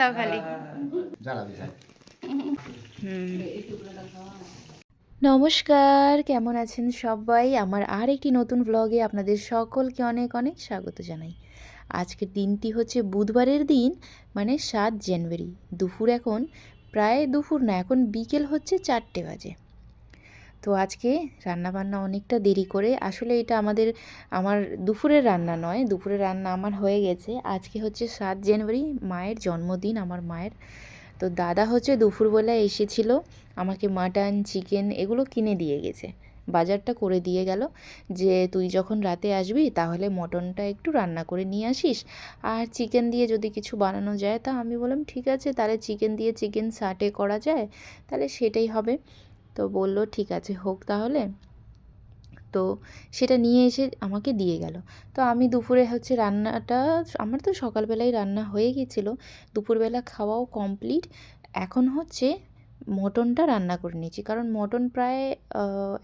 দাও খালি। নমস্কার কেমন আছেন সবাই? আমার আর একটি নতুন ব্লগে আপনাদের সকলকে অনেক অনেক স্বাগত জানাই। আজকের দিনটি হচ্ছে বুধবারের দিন মানে সাত জানুয়ারি। দুপুর এখন প্রায় দুপুর না এখন বিকেল হচ্ছে চারটে বাজে। তো আজকে রান্না বান্না অনেকটা দেরি করে, আসলে এটা আমাদের, আমার দুপুরের রান্না নয়, দুপুরের রান্না আমার হয়ে গেছে। আজকে হচ্ছে সাত জানুয়ারি, মায়ের জন্মদিন আমার মায়ের। তো দাদা হচ্ছে দুপুরবেলা এসেছিল, আমাকে মাটন, চিকেন এগুলো কিনে দিয়ে গেছে। বাজারটা করে দিয়ে গেল যে, তুই যখন রাতে আসবি তাহলে মটনটা একটু রান্না করে নিয়ে আসিস। আর চিকেন দিয়ে যদি কিছু বানানো যায়? তা আমি বললাম, ঠিক আছে, তাহলে চিকেন দিয়ে চিকেন সাটে করা যায়, তাহলে সেটাই হবে। তো বলল, ঠিক আছে, হোক তাহলে। তো সেটা নিয়ে এসে আমাকে দিয়ে গেল। তো আমি দুপুরে হচ্ছে রান্নাটা, আমার তো সকালবেলায় রান্না হয়ে গিয়েছিল। দুপুরবেলা খাওয়াও কমপ্লিট এখন হচ্ছে মটনটা রান্না করে নিয়েছি কারণ মটন প্রায়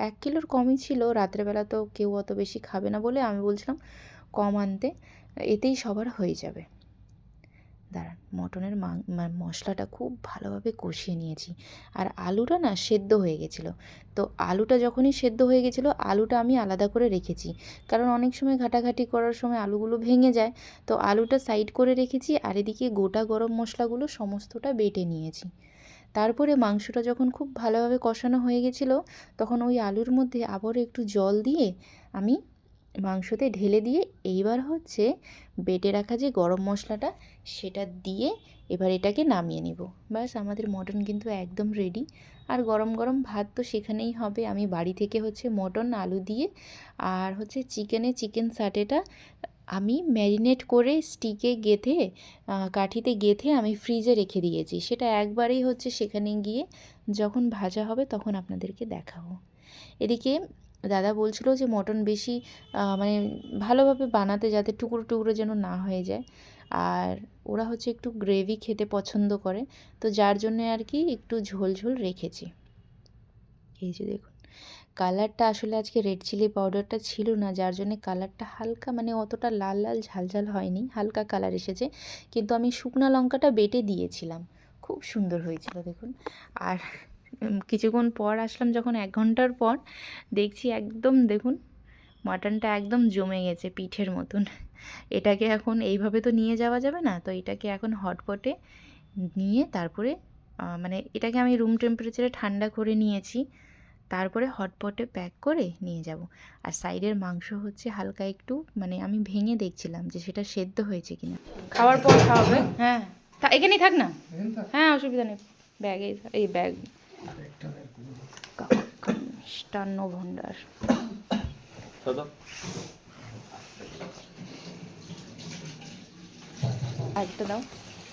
এক কিলোর কমই ছিল। রাত্রেবেলা তো কেউ অত বেশি খাবে না বলে আমি বলছিলাম কম আনতে। এতেই সবার হয়ে যাবে। দাঁড়ান মটনের মশলাটা খুব ভালোভাবে কষিয়ে নিয়েছি। আর আলুটা না সেদ্ধ হয়ে গেছিল। তো আলুটা যখনই সেদ্ধ হয়ে গেছিল, আলুটা আমি আলাদা করে রেখেছি। কারণ অনেক সময় ঘাটাঘাটি করার সময় আলুগুলো ভেঙে যায়। তো আলুটা সাইড করে রেখেছি আর এদিকে গোটা গরম মশলাগুলো সমস্তটা বেটে নিয়েছি। তারপরে মাংসটা যখন খুব ভালোভাবে কষানো হয়ে গেছিল, তখন ওই আলুর মধ্যে আবার একটু জল দিয়ে আমি মাংসতে ঢেলে দিয়ে এইবার হচ্ছে বেটে রাখা যে গরম মশলাটা, সেটা দিয়ে এবার এটাকে নামিয়ে নেব। ব্যাস, আমাদের মটন কিন্তু একদম রেডি আর গরম গরম ভাত তো সেখানেই হবে। আমি বাড়ি থেকে হচ্ছে মটন, আলু দিয়ে আর হচ্ছে চিকেনে চিকেন সাটেটা আমি ম্যারিনেট করে স্টিকে গেঁথে কাঠিতে গেঁথে আমি ফ্রিজে রেখে দিয়েছি। সেটা একবারেই হচ্ছে সেখানে গিয়ে যখন ভাজা হবে তখন আপনাদেরকে দেখাবো। এদিকে দাদা বলছিল যে মটন বেশি মানে ভালোভাবে বানাতে যাতে টুকরো টুকরো যেন না হয়ে যায়। আর ওরা হচ্ছে একটু গ্রেভি খেতে পছন্দ করে, তো যার জন্য আর কি একটু ঝোল ঝোল রেখেছি। এই যে দেখুন, কালারটা আসলে আজকে রেড চিলি পাউডারটা ছিল না, যার জন্য কালারটা হালকা মানে অতটা লাল লাল ঝালঝাল হয়নি, হালকা কালার এসেছে। কিন্তু আমি শুকনো লঙ্কাটা বেটে দিয়েছিলাম। খুব সুন্দর হয়েছিল দেখুন। আর কিছুক্ষণ পর আসলাম যখন এক ঘণ্টার পর দেখছি একদম দেখুন মাটনটা একদম জমে গেছে পিঠের মতন। এটাকে এখন এইভাবে তো নিয়ে যাওয়া যাবে না তো এটাকে এখন হটপটে নিয়ে তারপরে মানে এটাকে আমি রুম টেম্পারেচারে ঠান্ডা করে নিয়েছি তারপরে হটপটে প্যাক করে নিয়ে যাব। আর সাইডের মাংস হচ্ছে হালকা একটু মানে আমি ভেঙে দেখছিলাম যে সেটা সেদ্ধ হয়েছে কিনা। খাওয়ার পর খাওয়াবে? হ্যাঁ। এখানেই থাক না? হ্যাঁ অসুবিধা নেই। ব্যাগে এই ব্যাগ মিষ্টান্ন ভাণ্ডার আরেকটা দাও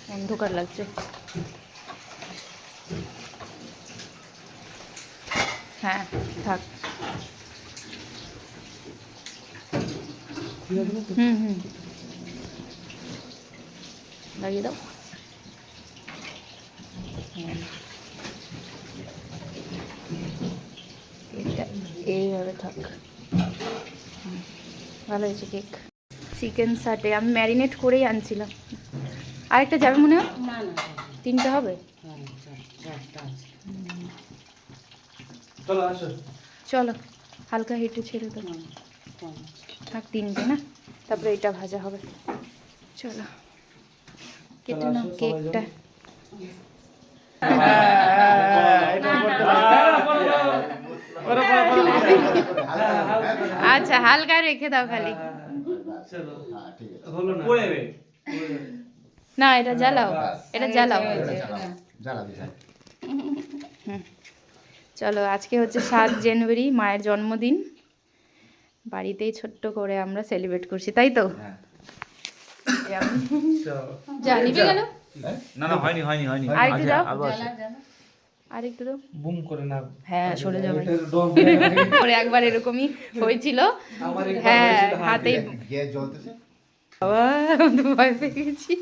অন্ধকার লাগছে। হ্যাঁ থাক। হুম হুম। লাগিয়ে দাও। হ্যাঁ। এটা এইভাবে থাক। ভালো হয়েছে কেক চিকেন সাটে আমি ম্যারিনেট করেই আনছিলাম। আরেকটা যাবে মনে হয়? না না তিনটে হবে? হ্যাঁ চলো হালকা হেঁটে ছেড়ে আছে। থাক তিনটে না? তারপরে এটা ভাজা হবে। চলো। কেটে নাও কেকটা আচ্ছা হালকা রেখে দাও খালি। চলো। হ্যাঁ ঠিক আছে। হলো না? এটা জ্বালাও। এটা জ্বালাও। চলো আজকে হচ্ছে সাত জানুয়ারি মায়ের জন্মদিন। বাড়িতেই ছোট্ট করে আমরা সেলিব্রেট করছি তাই তো? হ্যাঁ। যা গেল? না না হয়নি হয়নি হয়নি। আর একটু দাও। আরও একটু দাও বুম করে না। হ্যাঁ সরে যাবে। পরে একবার এরকমই হয়েছিল। হ্যাঁ হাতে বাবা ভয় পেয়ে গেছি।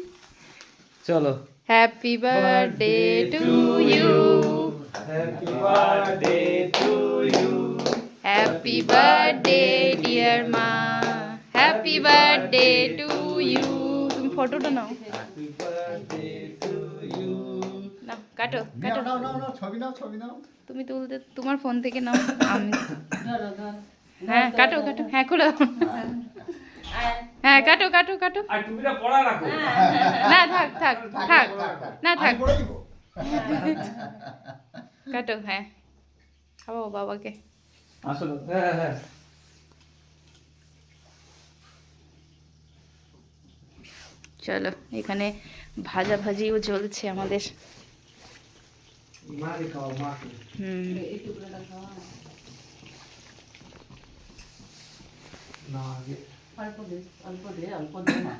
চলো। Happy birthday to you happy birthday to you happy birthday dear মা হ্যাপি বার্থডে টু ইউ তুমি ফটোটা নাও। হ্যাপি বার্থডে কাটো কাটো। নাও নাও নাও ছবি নাও ছবি নাও। তুমি তুলতে তোমার ফোন থেকে নাও আমি। ধরো ধরো হ্যাঁ কাটো কাটো। হ্যাঁ খুলো। হ্যাঁ কাটো কাটো কাটো। আর টুপিটা পড়া রাখো। না থাক থাক থাক না থাক। কাটো হ্যাঁ। খাব বাবাকে। আসলে হ্যাঁ হ্যাঁ চলো এখানে ভাজা ভাজিও চলছে আমাদের। মাকে খাওয়া না না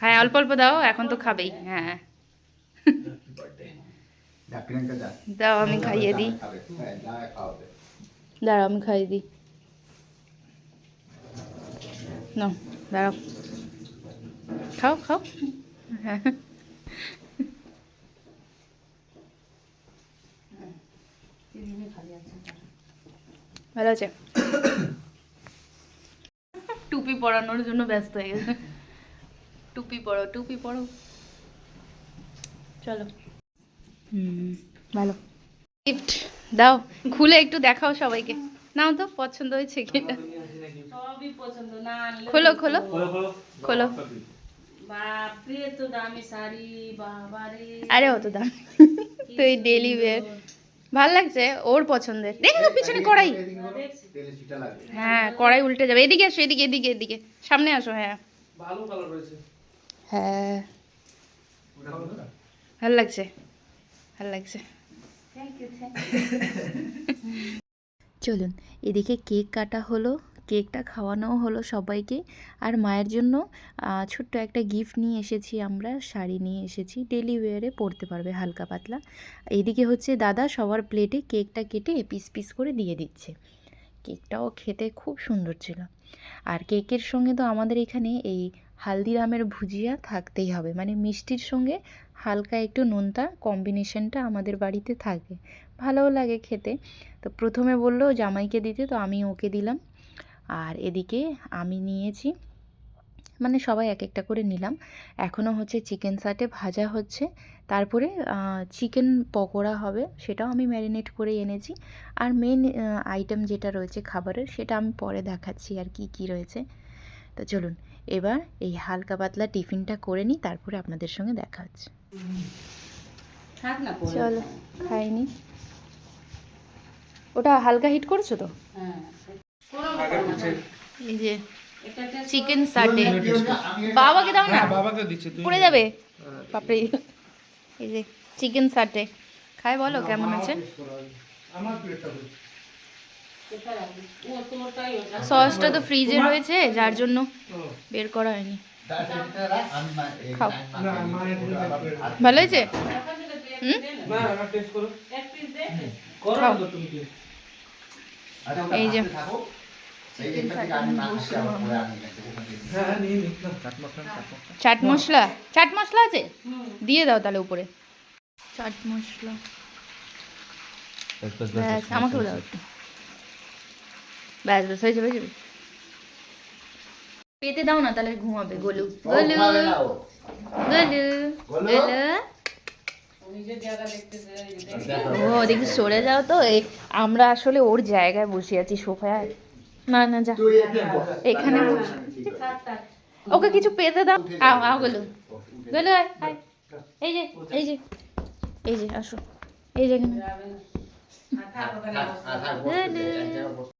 হ্যাঁ অল্প অল্প দাও, এখন তো খাবেই হ্যাঁ। দাও, আমি খাইয়ে দিই। দাঁড়াও, আমি খাইয়ে দিই। নাও, দাঁড়াও। খাও খাও। হ্যাঁ চিনি খালি আছে ভালো আছে? টুপি পরানোর জন্য ব্যস্ত হয়ে গেছে। টুপি পরো টুপি পরো। চলো। হুম ভালো। গিফট দাও খুলে একটু দেখাও সবাইকে। নাও তো পছন্দ হয়েছে কি? সবই পছন্দ না আনলে খোলো খোলো। খোলো খোলো খোলো। বাপরে তো দামি শাড়ি বাবারে। আরে অত দাম। তুই এই ডেলি ওয়্যার ভালো লাগছে ওর পছন্দের। দেখে তো পিছনে কড়াই। তেলে ছিটা লাগে। হ্যাঁ কড়াই উল্টে যাবে। এদিকে আসো এদিকে এদিকে এদিকে। সামনে আসো হ্যাঁ। ভালো কালার রয়েছে। হ্যাঁ। ভালো লাগছে। ভালো লাগছে। থ্যাংক ইউ থ্যাংক চলুন এদিকে কেক কাটা হলো। কেকটা খাওয়ানোও হলো সবাইকে। আর মায়ের জন্য ছোট্ট একটা গিফট নিয়ে এসেছি আমরা, শাড়ি নিয়ে এসেছি। ডেলি ওয়ারে পরতে পারবে হালকা পাতলা। এদিকে হচ্ছে দাদা সবার প্লেটে কেকটা কেটে পিস পিস করে দিয়ে দিচ্ছে। কেকটাও খেতে খুব সুন্দর ছিল। আর কেকের সঙ্গে তো আমাদের এখানে এই হালদিরামের ভুজিয়া থাকতেই হবে। মানে মিষ্টির সঙ্গে হালকা একটু নোনতা কম্বিনেশনটা আমাদের বাড়িতে থাকে। ভালোও লাগে খেতে। তো প্রথমে বলল জামাইকে দিতে, তো আমি ওকে দিলাম। আর এদিকে আমি নিয়েছি মানে সবাই এক একটা করে নিলাম। এখনও হচ্ছে চিকেন সাটে ভাজা হচ্ছে। তারপরে চিকেন পকোড়া হবে সেটাও আমি ম্যারিনেট করে এনেছি। আর মেন আইটেম যেটা রয়েছে খাবারের সেটা আমি পরে দেখাচ্ছি আর কি কি রয়েছে। তো চলুন এবার এই হালকা পাতলা টিফিনটা করে নিই তারপরে আপনাদের সঙ্গে দেখা হচ্ছে। চলো খাইনি। ওটা হালকা হিট করছ তো? হ্যাঁ। এই যে চিকেন সাটে। বাবাকে দাও না। হ্যাঁ বাবাকে দিচ্ছি তুই পড়ে যাবে। বাপরে। এই যে চিকেন সাটে। খাই বলো কেমন আছে? সসটা তো ফ্রিজে রয়েছে যার জন্য বের করা হয়নি। খাও। ভালো হয়েছে? আচ্ছা, এই যে। চাট মশলা চাট মশলা। আছে? দিয়ে দাও তাহলে উপরে। চাট মশলা। ব্যাস আমাকেও দাও একটু। ব্যাস ব্যাস হয়েছে হয়েছে পেতে দাও না তাহলে ঘুমাবে। গোলু। গোলু। গোলু। গোলু। ও দেখি সরে যাও তো। এই আমরা আসলে ওর জায়গায় বসে আছি সোফায়। না না যা। তুই এখানে। ওকে কিছু পেতে দাও। আও আও গেলো। গেলো। এই যে এই যে এই যে আসো। এই যে এখানে।